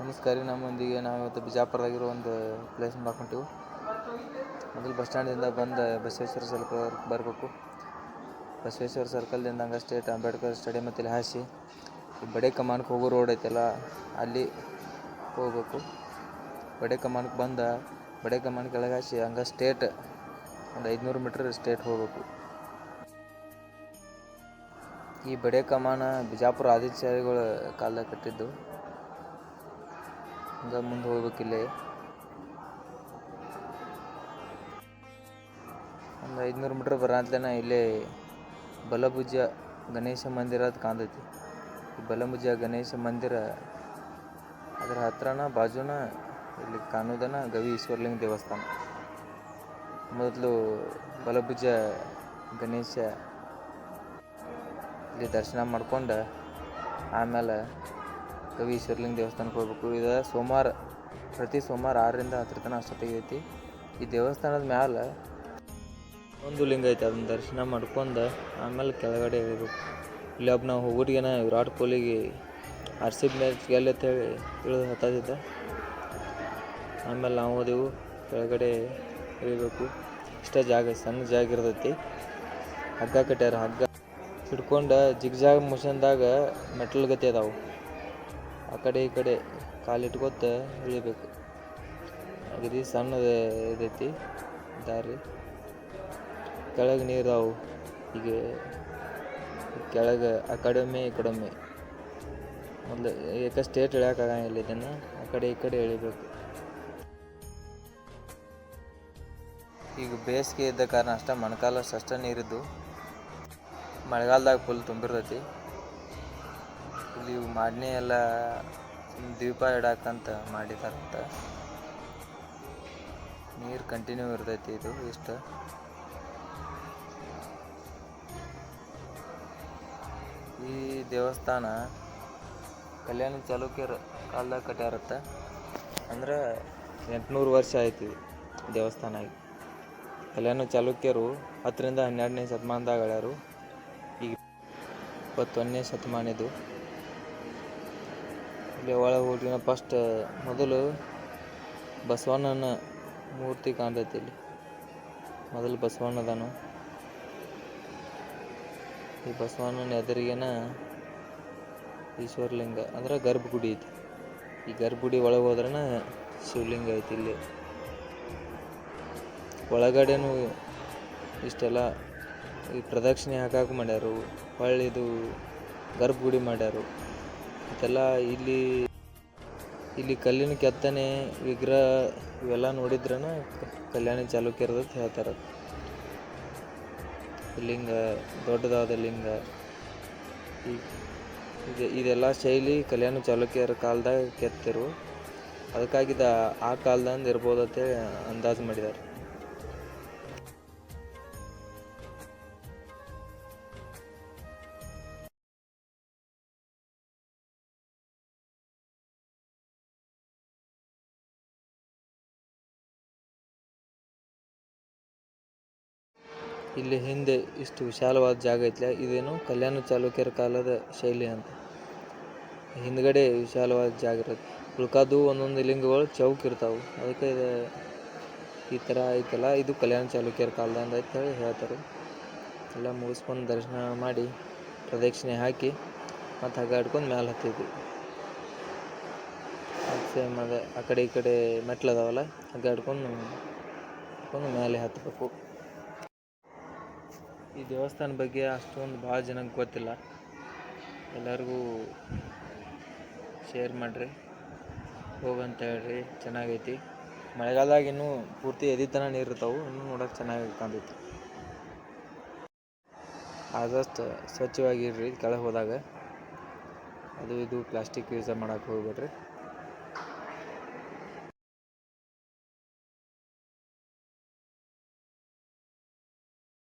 ನಮಸ್ಕಾರ ರೀ, ನಮ್ಮೊಂದಿಗೆ ನಾವು ಇವತ್ತು ಬಿಜಾಪುರದಾಗಿರೋ ಒಂದು ಪ್ಲೇಸ್ ಹೊಂಟೀವಿ ಮೊದಲು ಬಸ್ ಸ್ಟ್ಯಾಂಡಿಂದ ಬಂದು ಬಸವೇಶ್ವರ ಸರ್ಕಲ್ ಬರಬೇಕು. ಬಸವೇಶ್ವರ ಸರ್ಕಲ್ದಿಂದ ಹಂಗೆ ಸ್ಟೇಟ್ ಅಂಬೇಡ್ಕರ್ ಸ್ಟೇಡಿಯಮ್ ಇಲ್ಲಿ ಹಾಸಿ ಬಡೆ ಕಮಾನಕ್ಕೆ ಹೋಗೋ ರೋಡ್ ಐತಲ್ಲ, ಅಲ್ಲಿ ಹೋಗ್ಬೇಕು. ಬಡೆ ಕಮಾನಕ್ಕೆ ಬಂದ ಬಡೆ ಕಮಾನ್ ಕೆಳಗೆ ಹಾಸಿ ಹಂಗೆ ಸ್ಟೇಟ್ ಒಂದು ಐದುನೂರು ಮೀಟ್ರ್ ಸ್ಟೇಟ್ ಹೋಗ್ಬೇಕು. ಈ ಬಡೆ ಕಮಾನ ಬಿಜಾಪುರ ಆದಿತ್ಯಗಳು ಕಾಲದಾಗ ಕಟ್ಟಿದ್ದು. ಹಂಗೆ ಮುಂದೆ ಹೋಗ್ಬೇಕಿಲ್ಲಿ ಒಂದು ಐದುನೂರು ಮೀಟ್ರ್ ಬರತ್ಲೇನ ಇಲ್ಲೇ ಬಲಭುಜ ಗಣೇಶ ಮಂದಿರ ಅದು ಕಾಣ್ತೈತಿ. ಈ ಬಲಭುಜ ಗಣೇಶ ಮಂದಿರ ಅದರ ಹತ್ರನ ಬಾಜುನ ಇಲ್ಲಿ ಕಾಣೋದನ ಗವಿ ಈಶ್ವರಲಿಂಗ ದೇವಸ್ಥಾನ. ಮೊದಲು ಬಲಭುಜ ಗಣೇಶ ಇಲ್ಲಿ ದರ್ಶನ ಮಾಡ್ಕೊಂಡು ಆಮೇಲೆ ಗವಿ ಈಶ್ವರಲಿಂಗ ದೇವಸ್ಥಾನಕ್ಕೆ ಹೋಗ್ಬೇಕು. ಇದು ಸೋಮವಾರ ಪ್ರತಿ ಸೋಮವಾರ ಆರರಿಂದ ಹತ್ತರ ತನಕ ಅಷ್ಟೊತ್ತಿಗೆ ಐತಿ. ಈ ದೇವಸ್ಥಾನದ ಮ್ಯಾಲೆ ಒಂದು ಲಿಂಗ ಐತೆ, ಅದನ್ನ ದರ್ಶನ ಮಾಡ್ಕೊಂಡು ಆಮೇಲೆ ಕೆಳಗಡೆ ಇಳಿಬೇಕು ಇಲ್ಲಿ ಒಬ್ಬ ನಾವು ಹೋಗೋಟಿಗೆನ ವಿರಾಟ್ ಕೊಹ್ಲಿಗೆ ಆರ್ ಸಿ ಬಿ ಮ್ಯಾಚ್ ಗೆಲ್ಲಿ ಅಂತೇಳಿ ಇಳಿದು ಹತ್ತದಿದ್ದ. ಆಮೇಲೆ ನಾವು ಹೋದೆವು, ಕೆಳಗಡೆ ಇಳಿಬೇಕು ಇಷ್ಟ ಜಾಗ, ಸಣ್ಣ ಜಾಗ ಇರ್ತೈತಿ. ಹಗ್ಗ ಕಟ್ಟ್ಯಾರ ಹಗ್ಗ. ಹಿಡ್ಕೊಂಡು ಜಿಗ್ಜಾಗ್ ಮೋಷನ್ದಾಗ ಮೆಟ್ಲ್ ಗತಿ ಅದಾವು. ಆ ಕಡೆ ಈ ಕಡೆ ಕಾಲಿಟ್ಕೊತ ಇಳಿಬೇಕು. ಅಗದಿ ಸಣ್ಣದ ಇದೈತಿ ದಾರಿ. ಕೆಳಗೆ ನೀರು ಅವು. ಈಗ ಕೆಳಗೆ, ಆ ಕಡೆಯೊಮ್ಮೆ, ಈ ಕಡೆಯೊಮ್ಮೆ. ಮೊದಲು ಏಕ ಸ್ಟೇಟ್ ಇಳಿಯೋಕ್ಕಾಗಂಗಿಲ್ಲ ಇದನ್ನು. ಆ ಕಡೆ ಈ ಕಡೆ ಇಳಿಬೇಕು. ಈಗ ಬೇಸಿಗೆ ಇದ್ದ ಕಾರಣ ಅಷ್ಟೇ ಮೊಣಕಾಲ ಅಷ್ಟೇ ನೀರಿದ್ದು. ಮಳೆಗಾಲದಾಗ ಫುಲ್ ತುಂಬಿರ್ತೈತಿ. ಇವು ಮಾಡಿನೇ ಎಲ್ಲ ದೀಪ ಇಡಾಕಂತ ಮಾಡಿದಾರಂತ ನೀರು ಕಂಟಿನ್ಯೂ ಇರ್ತೈತಿ ಇದು, ಇಷ್ಟು? ಈ ದೇವಸ್ಥಾನ ಕಲ್ಯಾಣ ಚಾಲುಕ್ಯರ ಕಾಲದಾಗ ಕಟ್ಟ್ಯಾರತ್ತ ಅಂದ್ರೆ ಎಂಟುನೂರು ವರ್ಷ ಆಯ್ತು ದೇವಸ್ಥಾನ ಆಗಿ ಕಲ್ಯಾಣ ಚಾಲುಕ್ಯರು ಹತ್ತರಿಂದ ಹನ್ನೆರಡನೇ ಶತಮಾನದಾಗ ಹೇಳ್ಯಾರು ಈಗ ಇಪ್ಪತ್ತೊಂದನೇ ಶತಮಾನ ಇದು. ಇಲ್ಲಿ ಒಳಗೆ ಹೋಗಿನ ಫಸ್ಟ್ ಮೊದಲು ಬಸವಣ್ಣನ ಮೂರ್ತಿ ಕಾಣ್ತೈತಿ ಇಲ್ಲಿ. ಮೊದಲು ಬಸವಣ್ಣ ಅದಾನು ಈ ಬಸವಣ್ಣನ ಎದುರಿಗೇನ ಈಶ್ವರಲಿಂಗ, ಅಂದ್ರೆ ಗರ್ಭಗುಡಿ ಐತಿ. ಈ ಗರ್ಭಗುಡಿ ಒಳಗೆ ಹೋದ್ರನ ಶಿವಲಿಂಗ ಐತಿ ಇಲ್ಲಿ. ಒಳಗಡೆನೂ ಇಷ್ಟೆಲ್ಲ ಈ ಪ್ರದಕ್ಷಿಣೆ ಹಾಕಕ್ಕೆ ಮಾಡ್ಯಾರು. ಹೊಳ್ಳಿದು ಗರ್ಭಗುಡಿ ಮಾಡ್ಯಾರು. ಇದೆಲ್ಲ ಇಲ್ಲಿ ಇಲ್ಲಿ ಕಲ್ಲಿನ ಕೆತ್ತನೆ ವಿಗ್ರಹ ಇವೆಲ್ಲ ನೋಡಿದ್ರನ ಕಲ್ಯಾಣಿ ಚಾಲುಕ್ಯರದ ಹೇಳ್ತಾರೆ. ಲಿಂಗ, ದೊಡ್ಡದಾದ ಲಿಂಗ. ಇದು, ಇದೆಲ್ಲ ಶೈಲಿ ಕಲ್ಯಾಣ ಚಾಲುಕ್ಯರ ಕಾಲದಾಗ ಕೆತ್ತಿರು. ಅದಕ್ಕಾಗಿದ ಆ ಕಾಲದಂದು ಇರ್ಬೋದು ಅಂದಾಜು ಮಾಡಿದ್ದಾರೆ ಇಲ್ಲಿ ಹಿಂದೆ ಇಷ್ಟು ವಿಶಾಲವಾದ ಜಾಗ ಐತ್ಲ, ಇದೇನು ಕಲ್ಯಾಣ ಚಾಲುಕ್ಯರ ಕಾಲದ ಶೈಲಿ ಅಂತ. ಹಿಂದ್ಗಡೆ ವಿಶಾಲವಾದ ಜಾಗ ಇರುತ್ತೆ. ಉಳ್ಕಾದು ಒಂದೊಂದು ಲಿಂಗಗಳು ಚೌಕ್ ಇರ್ತಾವೆ. ಅದಕ್ಕೆ ಇದು ಈ ಥರ ಐತಲ್ಲ, ಇದು ಕಲ್ಯಾಣ ಚಾಲುಕ್ಯರ ಕಾಲದ ಅಂತ ಹೇಳಿ ಹೇಳ್ತಾರೆ. ಎಲ್ಲ ಮುಗಿಸ್ಕೊಂಡು ದರ್ಶನ ಮಾಡಿ ಪ್ರದಕ್ಷಿಣೆ ಹಾಕಿ ಮತ್ತು ಹಗಾಡ್ಕೊಂಡು ಮ್ಯಾಲೆ ಹತ್ತಿದ್ವಿ. ಸೇಮ್ ಅದೇ, ಆ ಕಡೆ ಈ ಕಡೆ ಮೆಟ್ಲು ಅದಾವಲ್ಲ ಹಗಾಡ್ಕೊಂಡು ಹಿಡ್ಕೊಂಡು ಹತ್ತಬೇಕು ಈ ದೇವಸ್ಥಾನ ಬಗ್ಗೆ ಅಷ್ಟೊಂದು ಭಾಳ ಜನಕ್ಕೆ ಗೊತ್ತಿಲ್ಲ. ಎಲ್ಲರಿಗೂ ಶೇರ್ ಮಾಡಿರಿ, ಹೋಗಂತ ಹೇಳ್ರಿ, ಚೆನ್ನಾಗೈತಿ. ಮಳೆಗಾಲದಾಗ ಇನ್ನೂ ಪೂರ್ತಿ ಎದಿ ತನಕ ನೀರು ಇರ್ತಾವೆ ಇನ್ನೂ ನೋಡೋಕೆ ಚೆನ್ನಾಗಿ ಕಾಣ್ತೈತಿ. ಆದಷ್ಟು ಸ್ವಚ್ಛವಾಗಿರ್ರಿ, ಕೆಳಗೆ ಹೋದಾಗ. ಅದು ಇದು ಪ್ಲಾಸ್ಟಿಕ್ ಯೂಸ್ ಮಾಡೋಕೆ ಹೋಗ್ಬೇಡ್ರಿ.